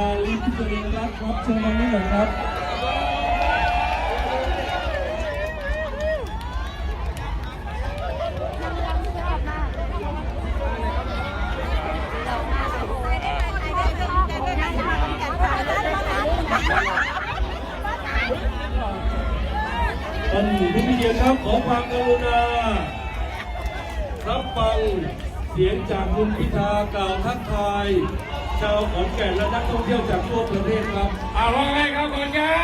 าลิฟต์ตัวเองครับครับเชิญตรงนี้หน่อยครับท่านผู้พิเกียรติครับขอความกรุณารับฟังเสียงจากคุณพิธากล่าวทักทาย ชาวขอนแก่นและนักท่องเที่ยวจากทั่วประเทศครับอาว่าไงครับขอนแก่น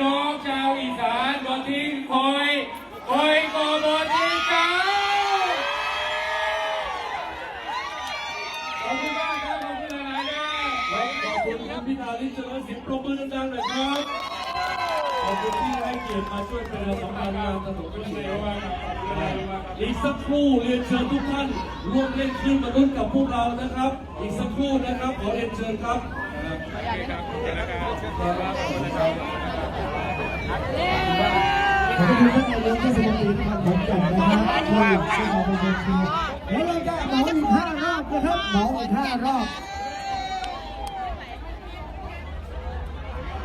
น้องชาวอีสานบอทิ้งคอยคอยก็บอทิ้งเจ้าขอบคุณมากครับขอบคุณหลายๆนะขอบคุณครับพี่ดาลิจเจริสินปรบมือดังๆหน่อยครับ ขอบคุณที่ให้เกียรติมาช่วยเป็นสัมพันธ์งานถนนก็เลยว่าอีกสักครู่เรียนเชิญทุกท่านร่วมเล่นคลื่นมลุ้นกับพวกเรานะครับ อีกสักครู่นะครับขอเรียนเชิญครับ ครับ ขอบคุณท่านนายกเทศมนตรีนครขอนแก่นนะครับที่ให้เราเป็นเวทีแล้วเราจะเหมาอีกห้ารอบนะครับเหมาอีกห้ารอบ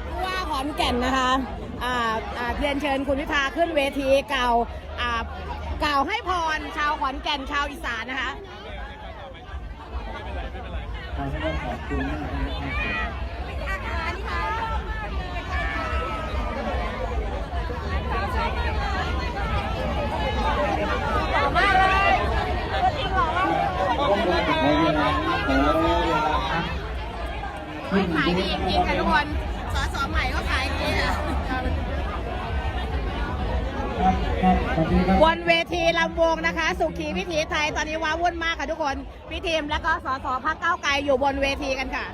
ผู้ว่าขอนแก่นนะคะอ่าอ่าเรียนเชิญคุณพิธาขึ้นเวทีเกล่าวอ่ากล่าวให้พรชาวขอนแก่นชาวอีสานนะคะขอบคุณมากนะครับ ไม่ขายดีจริงๆค่ะทุกคนสอสอใหม่ก็ขายดีค่ะบนเวทีลำวงนะคะ สุขีวิถีไทยตอนนี้ว้าวุ่นมากค่ะทุกคนพี่ทีมแล้วก็สสพักเก้าวไกลอยู่บนเวทีกันค่ะ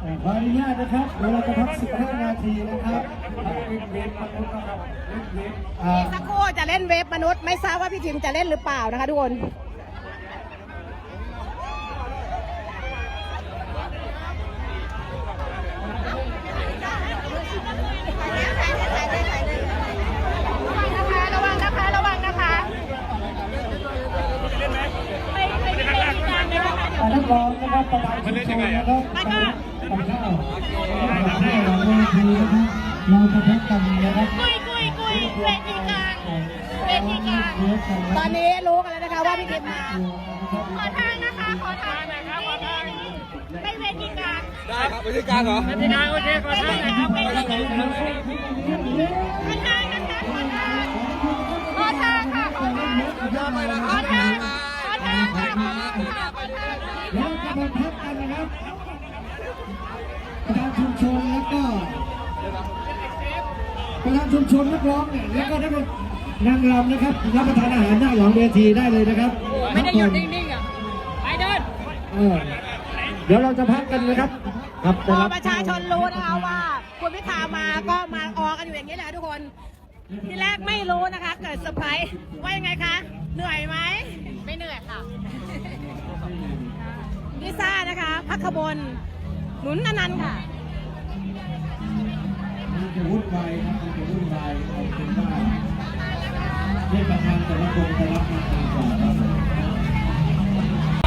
เอ่อขออนุญาตนะครับเดี๋ยวเราจะพัก 15 นาทีนะครับเว้นเว้นพักนุษย์นะครับเว้นเว้นอ่าอีกสักครู่จะเล่นเวฟมนุษย์ไม่ทราบว่าพี่ทีมจะเล่นหรือเปล่านะคะทุกคน นักร้องนะครับประธานชุมชนนะครับกับข้าวกับข้าวให้เราเวทีนะครับเราจะพักกันนะครับกุยกุยกุยเวทีกลางเวทีกลางตอนนี้รู้กันแล้วนะคะว่าพี่ทีมมา ขอทางนะคะ ขอทางหน่อยครับขอทางไปเวทีกลางได้ครับวิธีการเหรอวิธีการโอเคขอไปทางเวหน่อยทีคกรัลาบงขอทาง นชุมชนแล้วก็ประธานชุมชนนักร้องเนี่ยแล้วก็นักนางรำนะครับ รับประทานอาหารหน้าหลังเวทีได้เลยนะครับไม่ได้หยุดนิ่งๆอะไปเดินเออเดี๋ยวเราจะพักกันนะครับ ครับพอประชาชนรู้นะคะว่าคุณพิธามาก็มาออกันอยู่อย่างนี้แหละทุกคนที่แรกไม่รู้นะคะ เกิดเซอร์ไพรส์ว่ายังไงคะ เหนื่อยไหมไม่เหนื่อยค่ะลิซ่านะคะพักขบลหนุนอนันต์ค่ะมัน จะวุ่นวายครับมันจะวุ่นวายเอาเป็นว่าเรียกประธานแต่ละคนจะรับงานดีกว่าครับไป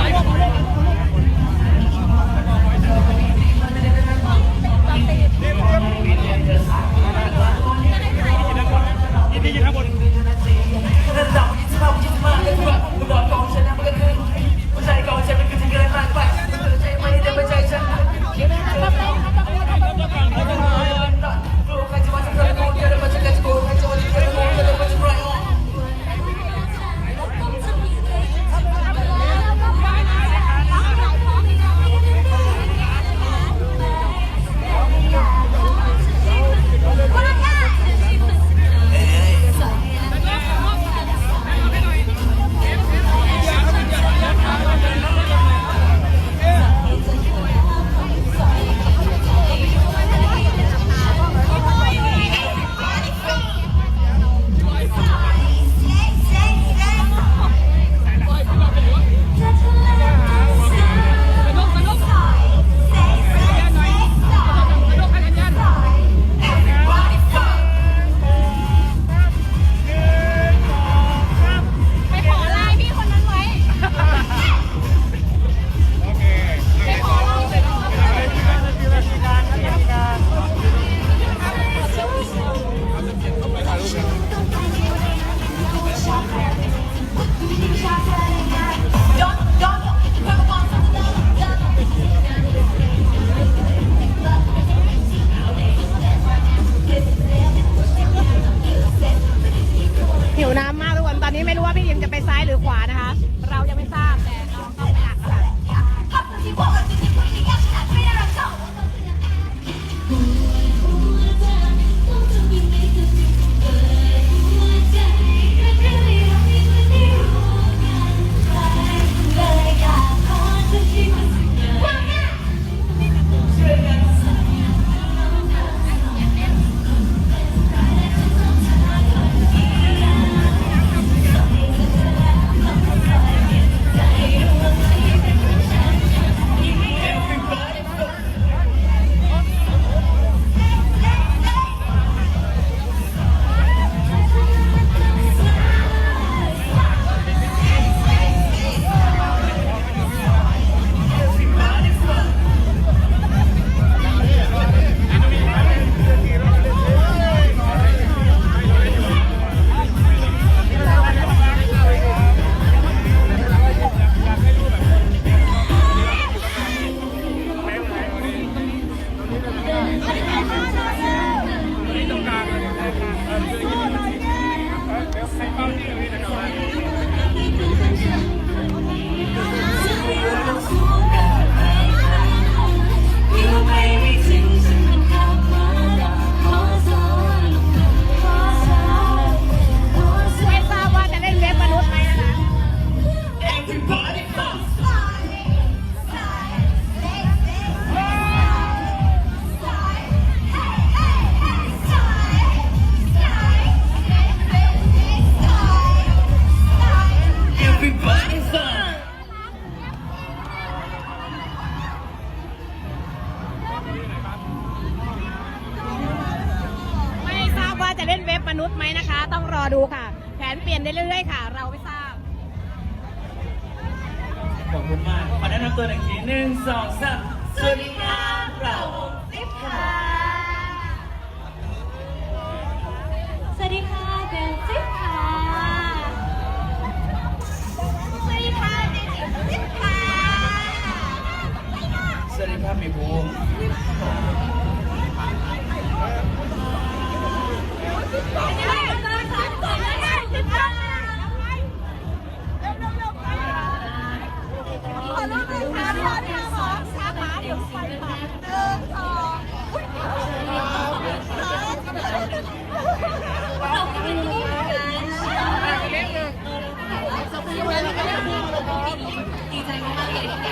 ใจมากๆเลยที่ได้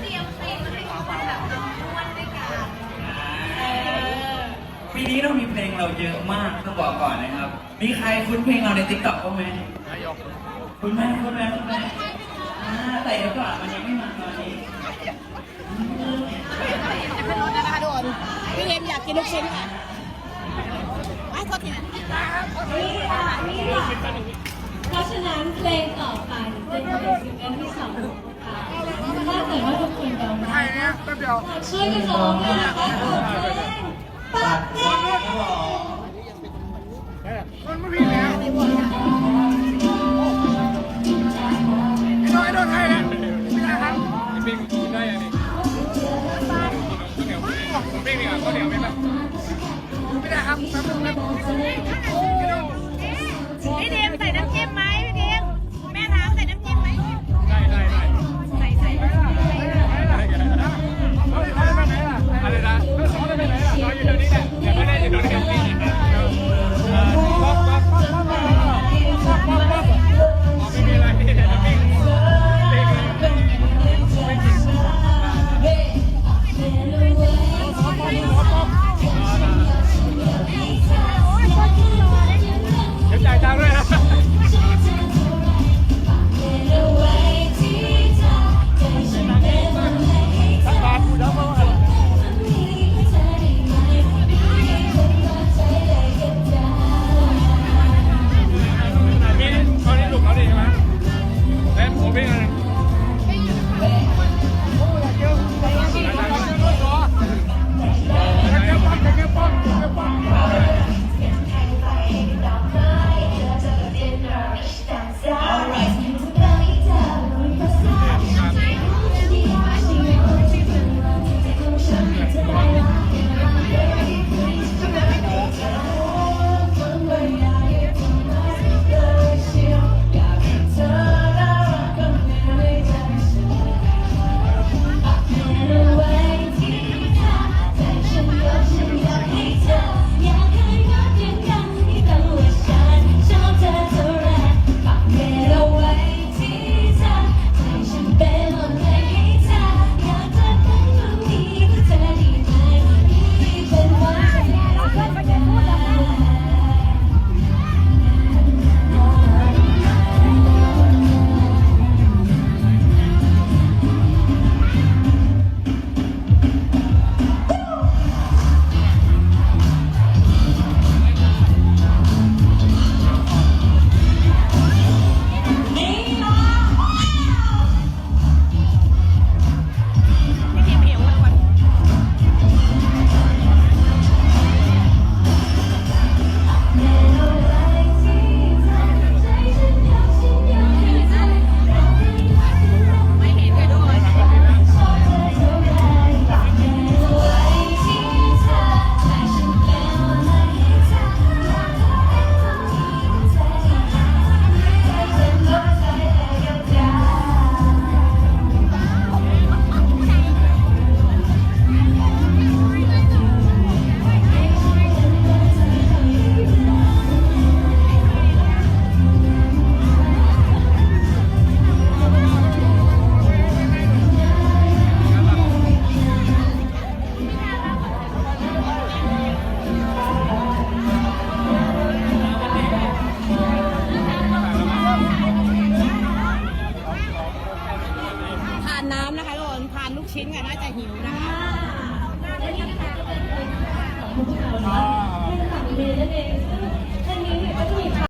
เตรียมเพลงให้ทุกคนแบบม้วนด้วยกันปีนี้เรามีเพลงเราเยอะมากต้องบอกก่อนนะครับ มีใครคุ้นเพลงเราในติ๊กต็อกบ้างไหมคุณแม่คุณแม่คุณแม่อ่าแต่เดี๋ยวก่อนมันยังไม่มาตอนนี้จะเป็นรถนะคะทุกคนพี่เอ็มอยากกินลูกชิ้นค่ะ เพราะฉะนั้นเพลงต่อไปเป็นเพลงสิงเกิลที่สองค่ะถ้าเกิดว่าทุกคนร้องได้ช่วยกันร้องเลยนะคะปากแดงคนไม่พีดแล้วไอ้น้อยโดนให้แล้วไม่ได้ครับไอ้เบงกินได้ได้เบงข้าวเหนี่ไข้าวเหนียวไม่ไหม ไม่ได้ครับ